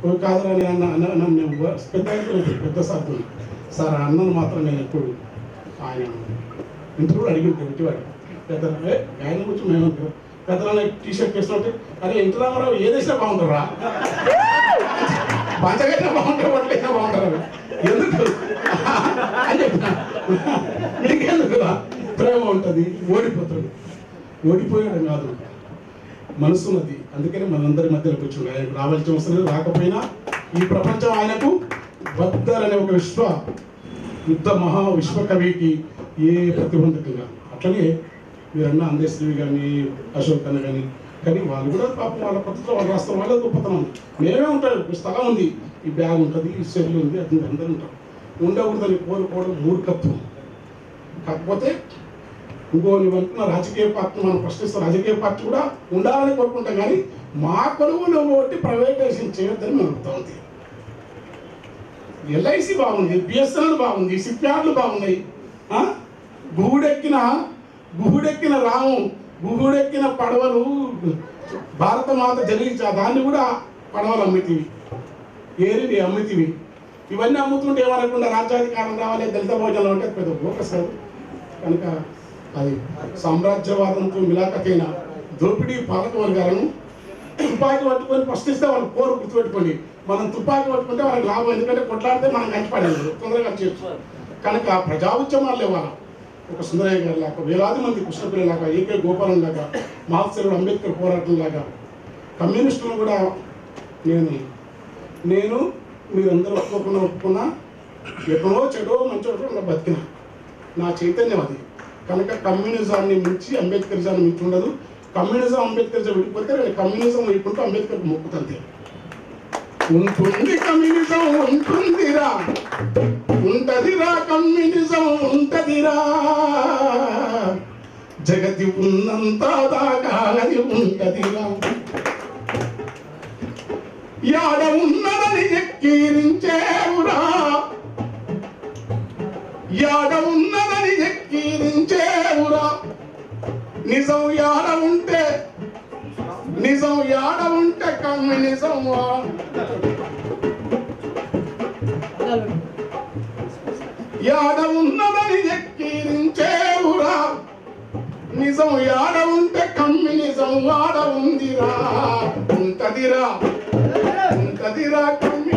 ఓ కాదురా అని అన్న అన్న అన్న నేను పెద్ద అయితే పెద్ద సార్ సార్ ఆ అన్నను మాత్రం నేను ఎప్పుడు ఆయన ఇంటర్వ్యూ అడిగింది ఇంటివాడు పెద్ద ఆయన గురించి మేము అనుకున్నాం టీషర్ట్ టీ షర్ట్ వేసినట్టు అరే ఇంటి రామారావు ఏ దేశంలో బాగుంటారా పంచగట్టినా బాగుంటారు పట్లైనా బాగుంటారు. ఎందుకు? అని చెప్పిన. నీకెందుకు ప్రేమ ఉంటుంది ఓడిపోతాడు. ఓడిపోయాడు కాదు. మనసున్నది అందుకని మనందరి మధ్యలో కూర్చుండే ఆయనకు రావాల్సిన అవసరం లేదు. రాకపోయినా ఈ ప్రపంచం ఆయనకు బద్దర్ అనే ఒక విశ్వ యుద్ధ మహా విశ్వకవికి ఏ ప్రతిబంధకంగా. అట్లనే మీరన్న అందేశ్రీ కానీ అశోక్ అన్న కానీ కానీ వాళ్ళు కూడా పాపం వాళ్ళ పద్ధతిలో వాళ్ళు రాస్తారు. వాళ్ళ గొప్పతనం. మేమే ఉంటాడు ఈ స్థలం ఉంది. ఈ బ్యాగ్ ఉంటుంది ఈ సెల్ ఉంది అది అందరూ ఉంటాం. ఉండకూడదని కోరుకోవడం మూర్ఖత్వం. కాకపోతే ఇంకో నువ్వు అనుకున్న రాజకీయ పార్టీ మనం ప్రశ్నిస్తే రాజకీయ పార్టీ కూడా ఉండాలని కోరుకుంటాం కానీ మా కొనుగోలు ఒకటి ప్రైవేటైజేషన్ చేయొద్దని మనం అర్థం ఉంది ఎల్ఐసి బాగుంది బిఎస్ఎన్ఎల్ బాగుంది సిప్యార్లు బాగున్నాయి. గుహుడెక్కిన గుహుడెక్కిన రాము గుహుడెక్కిన పడవలు భారత మాత జరిగించా దాన్ని కూడా పడవలు అమ్మితివి ఏరివి అమ్మితివి. ఇవన్నీ అమ్ముతుంటే ఏమనకుండా రాజ్యాధికారం రావాలి దళిత భోజనం అంటే పెద్ద ఫోకస్ కనుక అది సామ్రాజ్యవాదంతో మిలాఖతైన దోపిడీ పాలక వర్గాలను తుపాకీ పట్టుకొని ప్రశ్నిస్తే వాళ్ళు కోరు గుర్తుపెట్టుకోండి. మనం తుపాకీ పట్టుకుంటే వాళ్ళకి లాభం ఎందుకంటే కొట్లాడితే మనం కంచిపడేది తొందరగా చేయొచ్చు. కనుక ప్రజా ఉద్యమాలు లేవాల? ఒక సుందరయ్య గారి లాగా వేలాది మంది కృష్ణపిల్ల లాగా ఏకే గోపాలం లాగా మహాత్సరుడు అంబేద్కర్ పోరాటం లాగా కమ్యూనిస్టులు కూడా నేను నేను మీరందరూ ఒప్పుకున్నా ఒప్పుకున్నా ఎప్పుడో చెడో మంచో బతికిన. నా చైతన్యం అది. కనుక కమ్యూనిజాన్ని మించి అంబేద్కరిజాన్ని మించి ఉండదు కమ్యూనిజం అంబేద్కరిజం విడిపోతే నేను కమ్యూనిజం వైపుంటూ అంబేద్కర్ మొక్కుతంతే ఉంటుంది కమ్యూనిజం ఉంటుందిరా. ఉంటదిరా కమ్యూనిజం ఉంటదిరా. జగతి ఉన్నంత దాకా అది ఉంటదిరా. యాడ ఉన్నదని ఎక్కిరించేవురా కూడా నిజం యాడ ఉంటే నిజం యాడ ఉంటే కమ్మి నిజం యాడ ఉన్నదని ఎక్కిరించేవురా నిజం యాడ ఉంటే కమ్మి నిజం వాడ ఉందిరా? ఉంటదిరా ఉంటదిరా కమ్మి.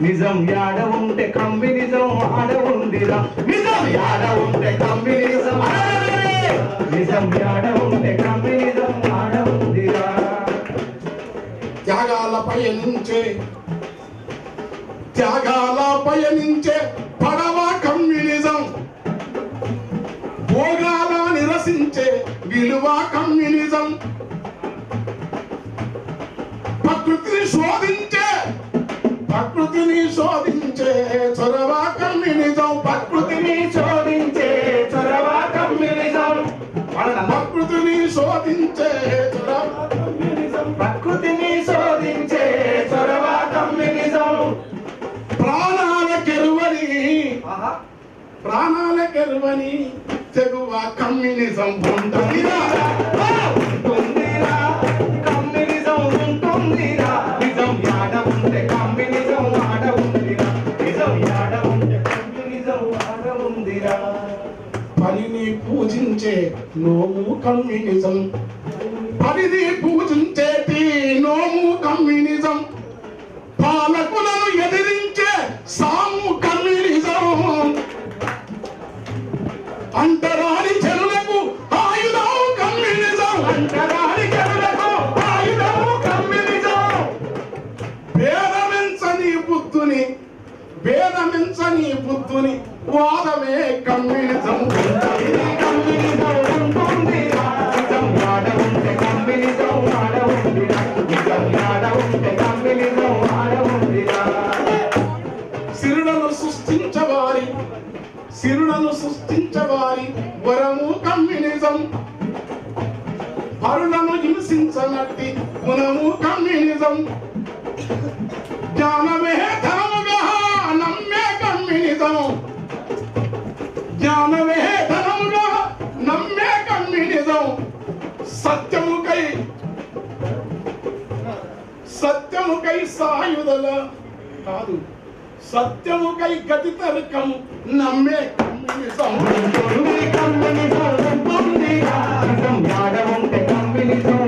నిజం యాడ ఉంటే కమ్యూనిజం ఆడ ఉందిరా. నిజం యాడ ఉంటే కమ్యూనిజం నిజం నిజం యాడ ఉంటే కమ్యూనిజం ఆడ ఉందిరా. త్యాగాల పయనించే త్యాగాల పయనించే పడవ కమ్యూనిజం భోగాల నిరసించే విలువ కమ్యూనిజం ప్రకృతిని శోధించే ప్రకృతిని శోధించే చొరవ కమ్యూనిజం ప్రకృతిని శోధించే చొరవ కమ్యూనిజం ప్రకృతిని శోధించే చొరవ ప్రకృతిని శోధించే చొరవ కమ్యూనిజం ప్రాణాల కెరువని ప్రాణాల కెరువని తెగువ కమ్యూనిజం ఉంటుందిరా పనిని పూజించే నోము కమ్యూనిజం. పనిని పూజించేటి నోము కమ్యూనిజం. పాలకులను ఎదిరించే సాము కమ్యూనిజం. అంటరాని జనులకు ఆయుధం కమ్యూనిజం. అంటరాని జనులకు ఆయుధం కమ్యూనిజం. భేదమించని బుద్ధుని భేదమించని బుద్ధుని వాదమే కమ్యూనిజం కమ్యూనిజం ఉంటుంది రాజం ఆడ ఉంటే సిరులను సృష్టించవారి వరము కమ్యూనిజం పరులను హింసించనట్టి గుణము కమ్యూనిజం జ్ఞానమే ధనముగా నమ్మే కమ్యూనిజం ధనముగా నమ్మే కమ్యూనిజం సత్యముకై సత్యముకై సాయుధల కాదు సత్యముకై గతి తర్కం నమ్మే నిజం ఉంటే నిజం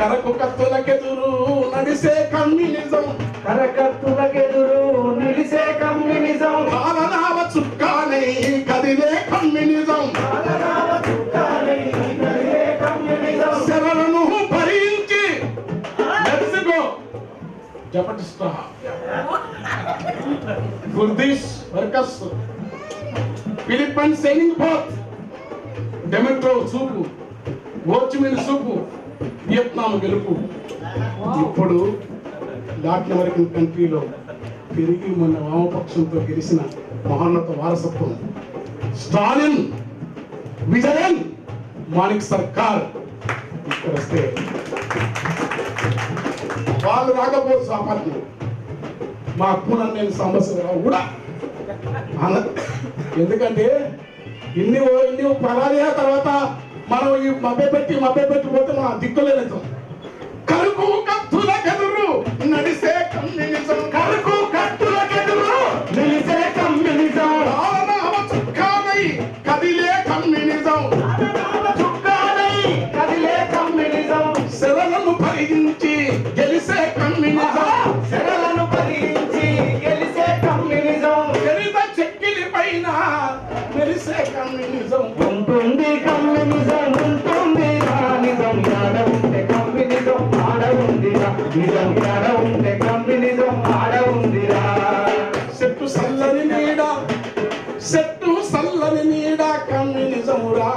కరకు కత్తులకెదురు నడిసే కమ్యూనిజం కరకత్తులకెదురు గుర్దిష్ వర్కర్స్ ఫిలిప్పన్ సైనింగ్ బాత్ డెమెట్రో సూపు ఓర్చిమిన్ సూపు వియత్నాం గెలుపు. ఇప్పుడు లాటిన్ అమెరికన్ కంట్రీలో తిరిగి మన వామపక్షంతో గెలిచిన మహోన్నత వారసత్వం. స్టాలిన్ విజయన్ మాణిక్ సర్కార్. ఇక్కడ వస్తే వాళ్ళు రాకపోతే స్వాపాత్మ మా పూనన్ నేను సమస్యరావు కూడా. అన ఎందుకంటే ఇన్ని ఇన్ని పరాజయ తర్వాత మనం ఈ మభ్య పెట్టి మభ్య పెట్టి పోతే మా దిక్కులేదు కరుకు కత్తుల కదురు నడిసే కమ్యూనిజం కరుకు కత్తుల కదురు నిలిసే కమ్యూనిజం పాలనావ చుక్కానై కదిలే కమ్యూనిజం ఉందిరా నిజం ఉంటే కమ్యూనిజం ఆడ ఉందిరా చెట్టు సల్లని నీడ చెట్టు సల్లని నీడ కమ్యూనిజమురా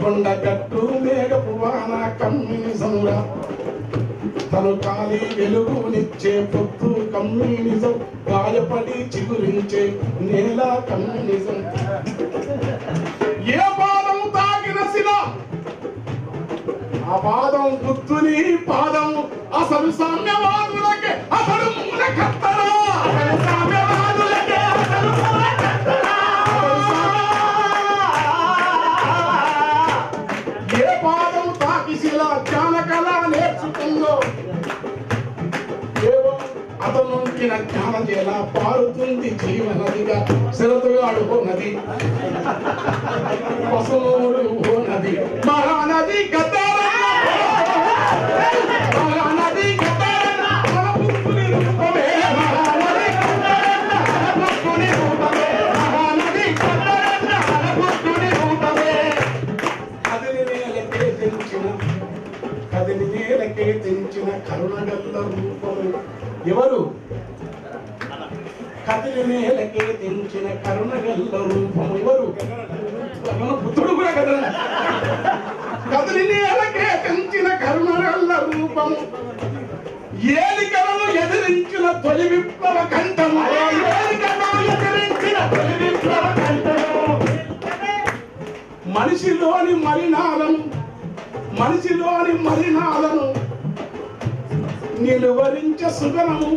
కొండగట్టు మేఘపు వాన కమ్యూనిజమురా తను కాలి వెలుగునిచ్చే పొత్తు కమ్యూనిజం గాయపడి చిగురించే నేల కమ్యూనిజం ఏ పాదం తాకిన శిల ఆ పాదం సామ్యవాదులకే అసలు మూలకత్తరా అసలు సామ్యవాదులకే అసలు మూలకత్తరా ఏ పాదం జ్ఞానకళ నేర్చుకుందో అతనుంచిన పారుతుంది జీవనదిగా శరతుగాడు ఓ నది. పసుమూడు నది. మహానది గద్దారన్న. కరుణగల్ల ఎవరు? కదిలి నేలకే తెంచిన కరుణగల్ల రూపం ఎవరు? బుద్ధుడు కూడా కదల కదిలి నేలకే తెంచిన కరుణగల్ల రూపము. ఏలికలను ఎదిరించిన తొలి విప్లవ కంఠము. ఏలికలను ఎదిరించిన తొలి విప్లవ కంఠము. మనిషిలోని మలినాలను మనిషిలోని మలినాలను నిలువరించ సుగనము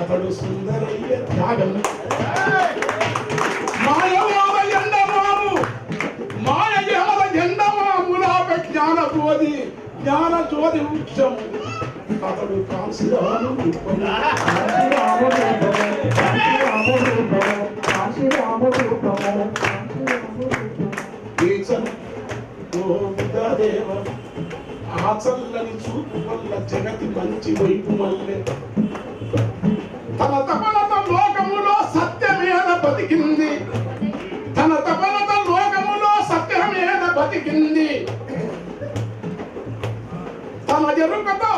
అతడు సుందరయ్య త్యాగము మాయవాద ఎండమాము. మాయయాల ఎండమాములాప జ్ఞాన జ్యోతి జ్ఞాన జ్యోతి వృక్షము అతడు కాశీరాము ఆ చూపు వల్ల జగతి మంచి వైపు మల్లె తన తపనత లోకములో సత్యమేన బతికింది. తన తపనత లోకములో సత్యమేన బతికింది. తన జరుగుతో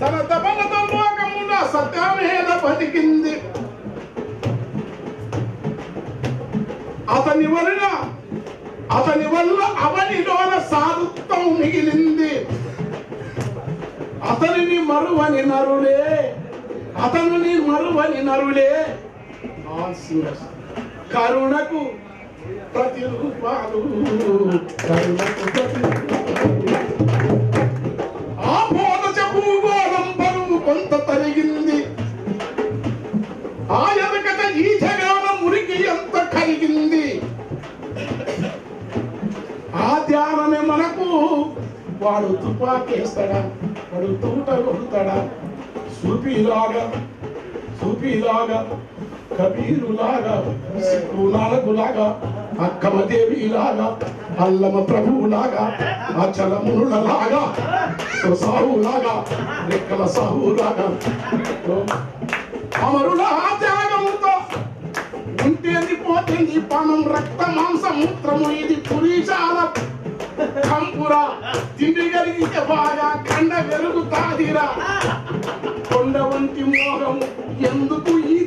తన తపనత లోకములో సత్యమేన బతికింది. అతని వలన అతని వల్ల అవనిలోన సాధుత్వం మిగిలింది. అతనిని మరువని నరులే అతను మరువని నరులే. All singers కరుణకు ప్రతిరూపాలు కరుణకు ప్రతిరూపాలు. వాడు తుపాకేస్తాడా వాడు తూట కొడతాడా? సూపిలాగా సూపిలాగా కబీరులాగా సిక్కు అక్కమ దేవిలాగా అల్లమ ప్రభువులాగా అచలమునులలాగా సాహులాగా రెక్కల సాహులాగా అమరుల త్యాగముతో ఉంటేంది పోతుంది పానం రక్త మాంస మూత్రము ఇది పురీషాల కంపురా తిండి కలిగితే బాగా కండ వెలుగుతాదిరా. కొండ వంటి మోహము ఎందుకు ఈ